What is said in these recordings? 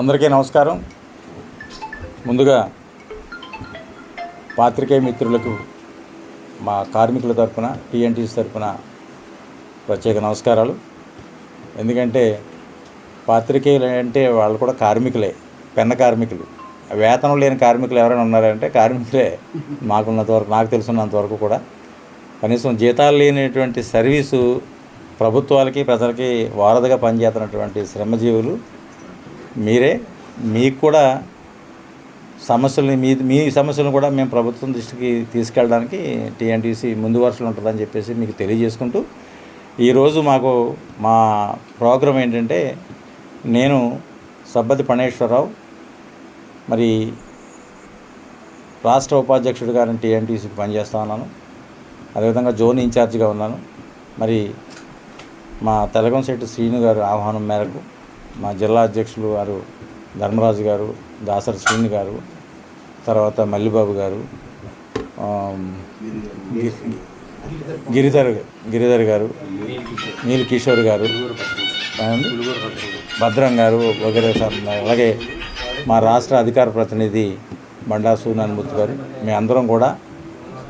అందరికీ నమస్కారం. ముందుగా పాత్రికేయ మిత్రులకు మా కార్మికుల తరఫున టీఎన్టీసీ తరఫున ప్రత్యేక నమస్కారాలు. ఎందుకంటే పాత్రికేయులు అంటే వాళ్ళు కూడా కార్మికులే పెన్న కార్మికులు. వేతనం లేని కార్మికులు ఎవరైనా ఉన్నారంటే కార్మికులే మాకున్నంత వరకు నాకు తెలిసినంత వరకు కూడా. కనీసం జీతాలు లేనటువంటి సర్వీసు ప్రభుత్వాలకి ప్రజలకి వారధిగా పనిచేస్తున్నటువంటి శ్రమజీవులు మీరే మీకు కూడా సమస్యల్ని మీ మీ సమస్యలను కూడా మేము ప్రభుత్వం దృష్టికి తీసుకెళ్ళడానికి టీఎన్టీసీ ముందు వరుసలో ఉంటుందని చెప్పేసి మీకు తెలియజేసుకుంటూ ఈరోజు మాకు మా ప్రోగ్రాం ఏంటంటే నేను సబ్బతి పణేశ్వరరావు మరి రాష్ట్ర ఉపాధ్యక్షుడు గారిని టీఎన్టీసీకి పనిచేస్తా ఉన్నాను. అదేవిధంగా జోన్ ఇన్ఛార్జిగా ఉన్నాను. మరి మా తెలగంశెట్టి శ్రీను గారు ఆహ్వానం మేరకు మా జిల్లా అధ్యక్షులు గారు ధర్మరాజు గారు దాసరి శ్రీని గారు తర్వాత మల్లిబాబు గారు గిరిధర్ గిరిధర్ గారు నీల్ కిషోర్ గారు భద్రం గారు వగేరే సార్ అలాగే మా రాష్ట్ర అధికార ప్రతినిధి బండా సూనానుమూర్తి గారు మీ అందరం కూడా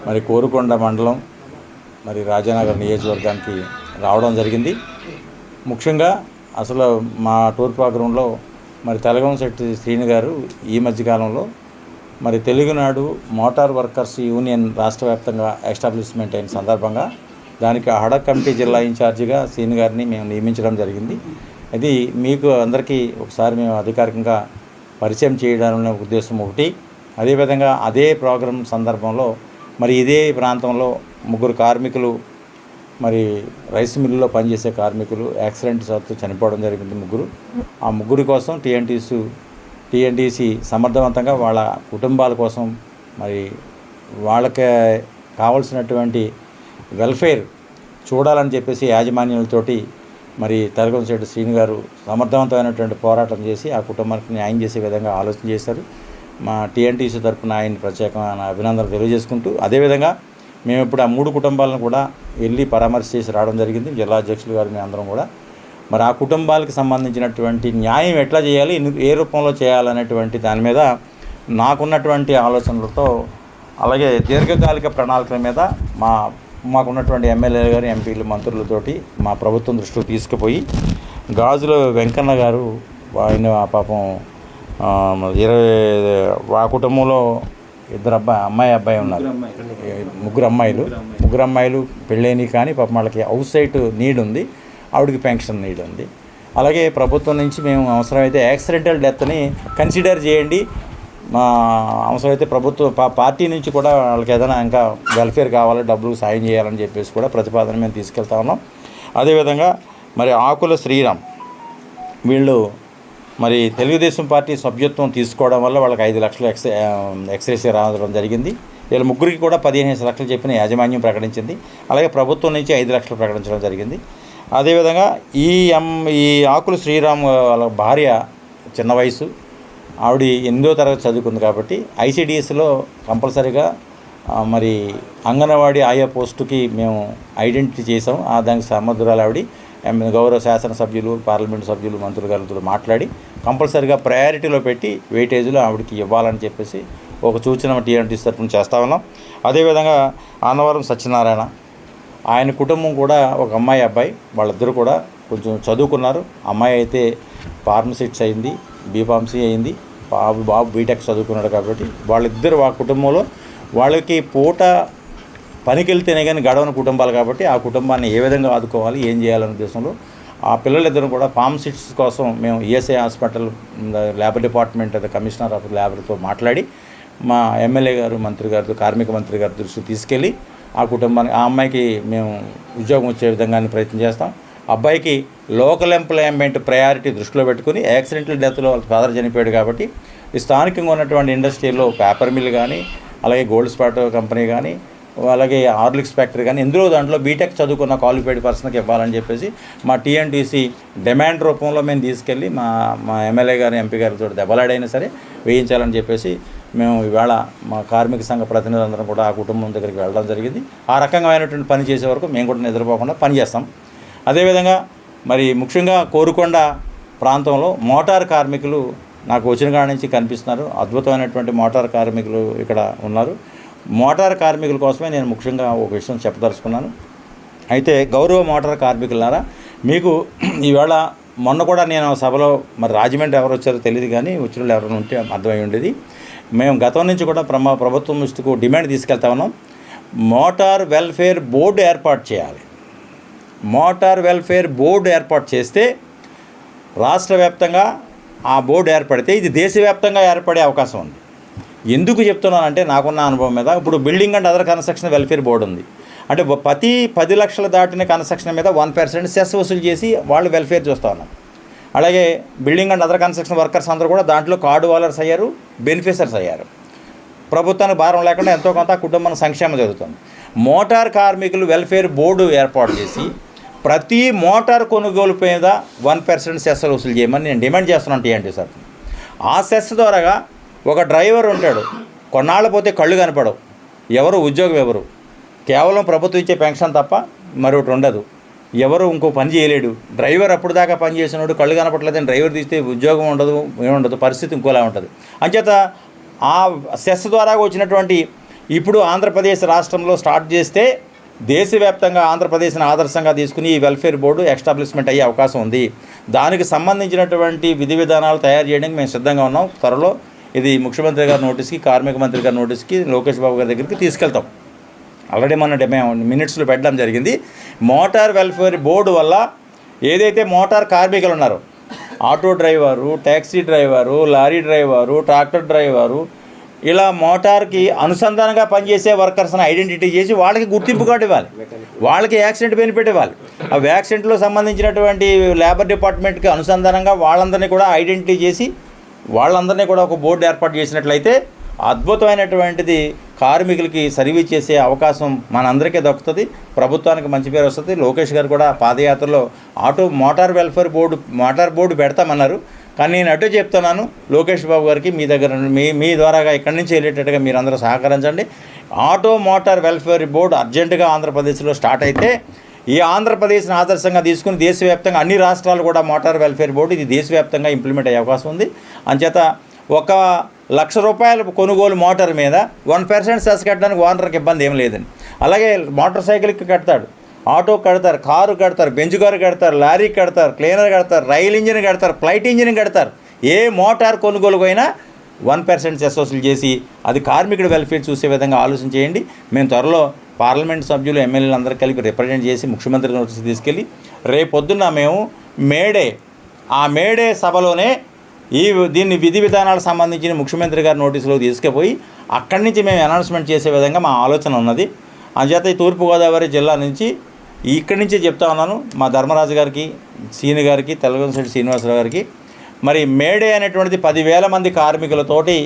మరి కోరుకొండ మండలం మరి రాజానగర్ నియోజకవర్గానికి రావడం జరిగింది. ముఖ్యంగా అసలు మా టూర్ ప్రోగ్రాంలో మరి తెలగంశెట్టి శ్రీని గారు ఈ మధ్యకాలంలో మరి తెలుగునాడు మోటార్ వర్కర్స్ యూనియన్ రాష్ట్ర వ్యాప్తంగా ఎస్టాబ్లిష్మెంట్ అయిన సందర్భంగా దానికి హడక్ కమిటీ జిల్లా ఇన్ఛార్జిగా శ్రీని గారిని మేము నియమించడం జరిగింది. ఇది మీకు అందరికీ ఒకసారి మేము అధికారికంగా పరిచయం చేయడానికి ఉద్దేశం ఒకటి. అదేవిధంగా అదే ప్రోగ్రాం సందర్భంలో మరి ఇదే ప్రాంతంలో ముగ్గురు కార్మికులు మరి రైస్ మిల్లులో పనిచేసే కార్మికులు యాక్సిడెంట్ సత్తు చనిపోవడం జరిగింది ముగ్గురు. ఆ ముగ్గురి కోసం టీఎన్టీసీ టీఎన్టీసీ సమర్థవంతంగా వాళ్ళ కుటుంబాల కోసం మరి వాళ్ళకి కావాల్సినటువంటి వెల్ఫేర్ చూడాలని చెప్పేసి యాజమాన్యాలతోటి మరి తెలగంశెట్టి శ్రీని గారు సమర్థవంతమైనటువంటి పోరాటం చేసి ఆ కుటుంబానికి న్యాయం చేసే విధంగా ఆలోచన చేశారు. మా టీఎన్టీసీ తరఫున ఆయన ప్రత్యేకమైన అభినందనలు తెలియజేసుకుంటూ అదేవిధంగా మేము ఇప్పుడు ఆ మూడు కుటుంబాలను కూడా వెళ్ళి పరామర్శ చేసి రావడం జరిగింది. జిల్లా అధ్యక్షులు గారు మేము అందరం కూడా. మరి ఆ కుటుంబాలకు సంబంధించినటువంటి న్యాయం ఎట్లా చేయాలి ఏ రూపంలో చేయాలనేటువంటి దాని మీద నాకున్నటువంటి ఆలోచనలతో అలాగే దీర్ఘకాలిక ప్రణాళికల మీద మా మాకున్నటువంటి ఎమ్మెల్యే గారు ఎంపీలు మంత్రులతోటి మా ప్రభుత్వం దృష్టికి తీసుకుపోయి గాజుల వెంకన్న గారు ఆయన పాపం ఇరవై ఆ కుటుంబంలో ఇద్దరు అబ్బాయి అమ్మాయి అబ్బాయి ఉన్నారు. ముగ్గురు అమ్మాయిలు. ముగ్గురు అమ్మాయిలు పెళ్ళైనవి కానీ పాపం వాళ్ళకి హౌస్ సైట్ నీడ్ ఉంది. ఆవిడకి పెన్షన్ నీడ్ ఉంది. అలాగే ప్రభుత్వం నుంచి మేము అవసరమైతే యాక్సిడెంటల్ డెత్ని కన్సిడర్ చేయండి. మా అవసరమైతే ప్రభుత్వ పార్టీ నుంచి కూడా వాళ్ళకి ఏదైనా ఇంకా వెల్ఫేర్ కావాలి డబ్బులు సాయం చేయాలని చెప్పేసి కూడా ప్రతిపాదన మేము తీసుకెళ్తా ఉన్నాం. అదేవిధంగా మరి ఆకుల శ్రీరామ్ వీళ్ళు మరి తెలుగుదేశం పార్టీ సభ్యత్వం తీసుకోవడం వల్ల వాళ్ళకి ఐదు లక్షలు ఎక్స్ ఎక్స్రేసీ రావడం జరిగింది. వీళ్ళ ముగ్గురికి కూడా పదిహేను లక్షలు చెప్పిన యాజమాన్యం ప్రకటించింది. అలాగే ప్రభుత్వం నుంచి ఐదు లక్షలు ప్రకటించడం జరిగింది. అదేవిధంగా ఈ ఎం ఈ ఆకులు శ్రీరామ్ వాళ్ళ భార్య చిన్న వయసు ఆవిడ ఎనిమిదో తరగతి చదువుకుంది కాబట్టి ఐసిడిఎస్లో కంపల్సరీగా మరి అంగన్వాడీ ఆయా పోస్టుకి మేము ఐడెంటిటీ చేసాం ఆ దానికి సమర్థురాలు ఆవిడ గౌరవ శాసనసభ్యులు పార్లమెంటు సభ్యులు మంత్రులు గారితో మాట్లాడి కంపల్సరీగా ప్రయారిటీలో పెట్టి వెయిటేజ్లో ఆవిడకి ఇవ్వాలని చెప్పేసి ఒక సూచన టీఎన్టీ తరఫున చేస్తా ఉన్నాం. అదేవిధంగా అన్నవరం సత్యనారాయణ ఆయన కుటుంబం కూడా ఒక అమ్మాయి అబ్బాయి వాళ్ళిద్దరూ కూడా కొంచెం చదువుకున్నారు. అమ్మాయి అయితే ఫార్మసిట్స్ అయింది బీఫార్మసీ అయింది. బాబు బాబు బీటెక్ చదువుకున్నాడు కాబట్టి వాళ్ళిద్దరు ఆ కుటుంబంలో వాళ్ళకి పూట పనికి వెళ్తేనే కానీ గడవని కుటుంబాలు కాబట్టి ఆ కుటుంబాన్ని ఏ విధంగా ఆదుకోవాలి ఏం చేయాలనే ఉద్దేశంలో ఆ పిల్లలిద్దరూ కూడా ఫామ్ సిట్స్ కోసం మేము ESI hospital labour department commissioner of ల్యాబర్తో మాట్లాడి మా ఎమ్మెల్యే గారు మంత్రి గారితో కార్మిక మంత్రి గారి దృష్టికి తీసుకెళ్ళి ఆ కుటుంబానికి ఆ అమ్మాయికి మేము ఉద్యోగం వచ్చే విధంగా ప్రయత్నం చేస్తాం. అబ్బాయికి లోకల్ ఎంప్లాయ్మెంట్ ప్రయారిటీ దృష్టిలో పెట్టుకుని యాక్సిడెంటల్ డెత్లో వాళ్ళ ఫాదర్ చనిపోయాడు కాబట్టి ఈ స్థానికంగా ఉన్నటువంటి ఇండస్ట్రీలో పేపర్ మిల్ కానీ అలాగే గోల్డ్ స్పాట్ కంపెనీ కానీ అలాగే హార్లిక్స్ ఫ్యాక్టరీ కానీ ఎందులో దాంట్లో బీటెక్ చదువుకున్న క్వాలిఫైడ్ పర్సన్కి ఇవ్వాలని చెప్పేసి మా టీఎన్టీసీ డిమాండ్ రూపంలో మేము తీసుకెళ్ళి మా మా ఎమ్మెల్యే గారు ఎంపీ గారితో దెబ్బలాడైనా సరే వేయించాలని చెప్పేసి మేము ఈవేళ మా కార్మిక సంఘ ప్రతినిధులందరం కూడా ఆ కుటుంబం దగ్గరికి వెళ్ళడం జరిగింది. ఆ రకంగామైనటువంటి పని చేసే వరకు మేము కూడా నిద్రపోకుండా పనిచేస్తాం అదేవిధంగా మరి ముఖ్యంగా కోరుకొండ ప్రాంతంలో మోటార్ కార్మికులు నాకు వచ్చిన కాడ నుంచి కనిపిస్తున్నారు. అద్భుతమైనటువంటి మోటార్ కార్మికులు ఇక్కడ ఉన్నారు. మోటార్ కార్మికుల కోసమే నేను ముఖ్యంగా ఒక విషయం చెప్పదలుచుకున్నాను. అయితే గౌరవ మోటార్ కార్మికులారా మీకు ఈవేళ మొన్న కూడా నేను సభలో మరి రాజమండ్రి ఎవరు వచ్చారో తెలియదు కానీ వచ్చిన వాళ్ళు ఎవరైనా ఉంటే అర్థమై ఉండేది. మేము గతం నుంచి కూడా ప్రమా ప్రభుత్వం దృష్టికు డిమాండ్ తీసుకెళ్తా ఉన్నాం. మోటార్ వెల్ఫేర్ బోర్డు ఏర్పాటు చేయాలి. మోటార్ వెల్ఫేర్ బోర్డు ఏర్పాటు చేస్తే రాష్ట్ర వ్యాప్తంగా ఆ బోర్డు ఏర్పడితే ఇది దేశవ్యాప్తంగా ఏర్పడే అవకాశం ఉంది. ఎందుకు చెప్తున్నానంటే నాకున్న అనుభవం మీద ఇప్పుడు building and other construction welfare board ఉంది. అంటే ప్రతి పది లక్షలు దాటిన కన్స్ట్రక్షన్ మీద వన్ పర్సెంట్ సెస్ వసూలు చేసి వాళ్ళు వెల్ఫేర్ చూస్తూ ఉన్నారు. అలాగే building and other construction workers అందరూ కూడా దాంట్లో కార్డు వాలర్స్ అయ్యారు బెనిఫిషర్స్ అయ్యారు. ప్రభుత్వానికి భారం లేకుండా ఎంతో కొంత కుటుంబం సంక్షేమం జరుగుతుంది. మోటార్ కార్మికులు వెల్ఫేర్ బోర్డు ఏర్పాటు చేసి ప్రతి మోటార్ కొనుగోలు మీద వన్ పర్సెంట్ సెస్ వసూలు చేయమని నేను డిమాండ్ చేస్తున్నాను టీఎన్టీ సార్ ఆ సెస్ ద్వారాగా ఒక డ్రైవర్ ఉంటాడు. కొన్నాళ్ళు పోతే కళ్ళు కనపడవు. ఎవరు? ఉద్యోగం ఎవరు? కేవలం ప్రభుత్వం ఇచ్చే పెన్షన్ తప్ప మరొకటి ఉండదు. ఎవరు ఇంకో పని చేయలేడు. డ్రైవర్ అప్పుడు దాకా పని చేసినోడు కళ్ళు కనపట్లేదని డ్రైవర్ తీస్తే ఉద్యోగం ఉండదు ఏముండదు పరిస్థితి ఇంకోలా ఉంటుంది. అంచేత ఆ సెస్ ద్వారా వచ్చినటువంటి ఇప్పుడు ఆంధ్రప్రదేశ్ రాష్ట్రంలో స్టార్ట్ చేస్తే దేశవ్యాప్తంగా ఆంధ్రప్రదేశ్ని ఆదర్శంగా తీసుకుని ఈ వెల్ఫేర్ బోర్డు ఎస్టాబ్లిష్మెంట్ అయ్యే అవకాశం ఉంది. దానికి సంబంధించినటువంటి విధి విధానాలు తయారు చేయడానికి మేము సిద్ధంగా ఉన్నాం. త్వరలో ఇది ముఖ్యమంత్రి గారి నోటీస్కి కార్మిక మంత్రి గారి నోటీస్కి లోకేష్ బాబు గారి దగ్గరికి తీసుకెళ్తాం. ఆల్రెడీ మన మేము మినిట్స్లో పెట్టడం జరిగింది. మోటార్ వెల్ఫేర్ బోర్డు వల్ల ఏదైతే మోటార్ కార్మికులు ఉన్నారో auto driver taxi driver lorry driver tractor driver ఇలా మోటార్కి అనుసంధానంగా పనిచేసే వర్కర్స్ని ఐడెంటిటీ చేసి వాళ్ళకి గుర్తింపు కార్డు ఇవ్వాలి. వాళ్ళకి యాక్సిడెంట్ బెనిఫిట్ ఇవ్వాలి. ఆ యాక్సిడెంట్లో సంబంధించినటువంటి లేబర్ డిపార్ట్మెంట్కి అనుసంధానంగా వాళ్ళందరినీ కూడా ఐడెంటిటీ చేసి వాళ్ళందరినీ కూడా ఒక బోర్డు ఏర్పాటు చేసినట్లయితే అద్భుతమైనటువంటిది కార్మికులకి సర్వీస్ చేసే అవకాశం మనందరికీ దక్కుతుంది. ప్రభుత్వానికి మంచి పేరు వస్తుంది. లోకేష్ గారు కూడా పాదయాత్రలో auto motor welfare board motor board పెడతామన్నారు. కానీ నేను అటు చెప్తున్నాను లోకేష్ బాబు గారికి మీ దగ్గర మీ మీ ద్వారాగా ఇక్కడి నుంచి వెళ్ళేటట్టుగా మీరందరూ సహకరించండి. ఆటో మోటార్ వెల్ఫేర్ బోర్డు అర్జెంటుగా ఆంధ్రప్రదేశ్లో స్టార్ట్ అయితే ఈ ఆంధ్రప్రదేశ్ని ఆదర్శంగా తీసుకుని దేశవ్యాప్తంగా అన్ని రాష్ట్రాలు కూడా మోటార్ వెల్ఫేర్ బోర్డు ఇది దేశవ్యాప్తంగా ఇంప్లిమెంట్ అయ్యే అవకాశం ఉంది. అంచేత ఒక లక్ష రూపాయల కొనుగోలు మోటార్ మీద వన్ పర్సెంట్ సెస్ కట్టడానికి ఓనర్కి ఇబ్బంది ఏం లేదండి. అలాగే మోటార్ సైకిల్కి కడతాడు. ఆటో కడతారు కారు కడతారు బెంచ్ కారు కడతారు లారీ కడతారు క్లీనర్ కడతారు రైల్ ఇంజిన్ కడతారు ఫ్లైట్ ఇంజిన్ కడతారు. ఏ మోటార్ కొనుగోలుకైనా వన్ పర్సెంట్ సెస్ వసూలు చేసి అది కార్మికుడు వెల్ఫేర్ చూసే విధంగా ఆలోచన చేయండి. మేము త్వరలో పార్లమెంట్ సభ్యులు ఎమ్మెల్యేలు అందరూ కలిపి రిప్రజెంట్ చేసి ముఖ్యమంత్రి నోటీస్ తీసుకెళ్ళి రేపొద్దున మేము మేడే ఆ మేడే సభలోనే ఈ దీన్ని విధి విధానాలకు సంబంధించిన ముఖ్యమంత్రి గారి నోటీసులో తీసుకుపోయి అక్కడి నుంచి మేము అనౌన్స్మెంట్ చేసే విధంగా మా ఆలోచన ఉన్నది. అందుచేత ఈ తూర్పుగోదావరి జిల్లా నుంచి ఇక్కడి నుంచే చెప్తా ఉన్నాను. మా ధర్మరాజు గారికి సీని గారికి తెలంగాణ శ్రీనివాసరావు గారికి. మరి మేడే అనేటువంటిది పదివేల మంది కార్మికులతోటి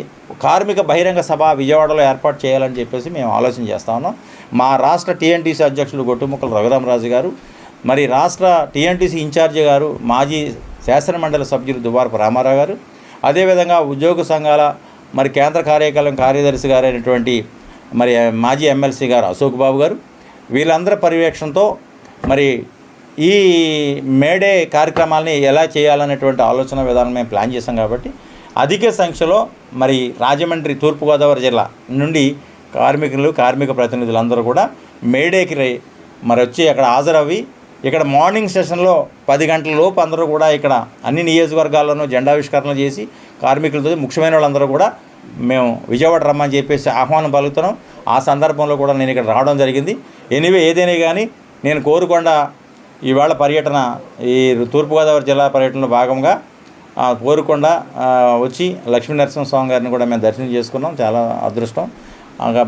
కార్మిక బహిరంగ సభ విజయవాడలో ఏర్పాటు చేయాలని చెప్పేసి మేము ఆలోచన చేస్తా ఉన్నాం. మా రాష్ట్ర టీఎన్టీసీ అధ్యక్షులు గొట్టుముక్కల రఘురామరాజు గారు మరి రాష్ట్ర టీఎన్టీసీ ఇన్ఛార్జి గారు మాజీ శాసనమండలి సభ్యులు దువ్వారపు రామారావు గారు అదేవిధంగా ఉద్యోగ సంఘాల మరి కేంద్ర కార్యకాలం కార్యదర్శి గారైనటువంటి మరి మాజీ ఎమ్మెల్సీ గారు అశోక్ బాబు గారు వీళ్ళందరి పర్యవేక్షణతో మరి ఈ మేడే కార్యక్రమాలని ఎలా చేయాలనేటువంటి ఆలోచన విధానం మేము ప్లాన్ చేసాం కాబట్టి అధిక సంఖ్యలో మరి రాజమండ్రి తూర్పుగోదావరి జిల్లా నుండి కార్మికులు కార్మిక ప్రతినిధులందరూ కూడా మేడేకి రై మరి వచ్చి అక్కడ హాజరవి ఇక్కడ మార్నింగ్ సెషన్లో పది గంటల లోపు అందరూ కూడా ఇక్కడ అన్ని నియోజకవర్గాల్లోనూ జెండావిష్కరణలు చేసి కార్మికులతో ముఖ్యమైన వాళ్ళందరూ కూడా మేము విజయవాడ రమ్మని చెప్పేసి ఆహ్వానం పలుకుతున్నాం. ఆ సందర్భంలో కూడా నేను ఇక్కడ రావడం జరిగింది. ఎనివే ఏదైనా కానీ నేను కోరుకొండ ఇవాళ పర్యటన ఈ తూర్పుగోదావరి జిల్లా పర్యటనలో భాగంగా కోరుకొండ వచ్చి లక్ష్మీ నరసింహస్వామి గారిని కూడా మేము దర్శనం చేసుకున్నాం. చాలా అదృష్టం.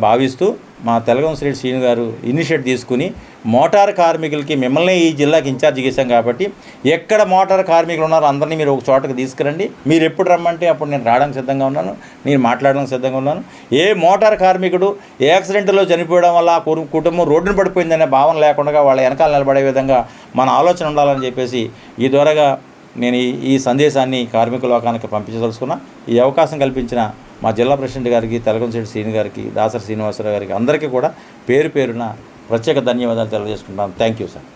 భావిస్తూ మా తెలగం శ్రీ శ్రీను గారు ఇనిషియేట్ తీసుకుని మోటార్ కార్మికులకి మిమ్మల్ని ఈ జిల్లాకి ఇన్ఛార్జ్ చేశాం కాబట్టి ఎక్కడ మోటార్ కార్మికులు ఉన్నారో అందరినీ మీరు ఒక చోటకి తీసుకురండి. మీరు ఎప్పుడు రమ్మంటే అప్పుడు నేను రావడానికి సిద్ధంగా ఉన్నాను. నేను మాట్లాడడానికి సిద్ధంగా ఉన్నాను. ఏ మోటార్ కార్మికుడు ఏ యాక్సిడెంట్లో చనిపోవడం వల్ల ఆ కుటుంబం రోడ్డున పడిపోయిందనే భావన లేకుండా వాళ్ళ వెనకాల నిలబడే విధంగా మన ఆలోచన ఉండాలని చెప్పేసి ఈ ద్వారాగా నేను ఈ ఈ సందేశాన్ని కార్మిక లోకానికి పంపించదలుచుకున్నా. ఈ అవకాశం కల్పించిన మా జిల్లా ప్రెసిడెంట్ గారికి తెలగంశెట్టి శ్రీని గారికి దాసరి శ్రీనివాసరావు గారికి అందరికీ కూడా పేరు పేరున ప్రత్యేక ధన్యవాదాలు తెలియజేసుకుంటాను థ్యాంక్ యూ సార్.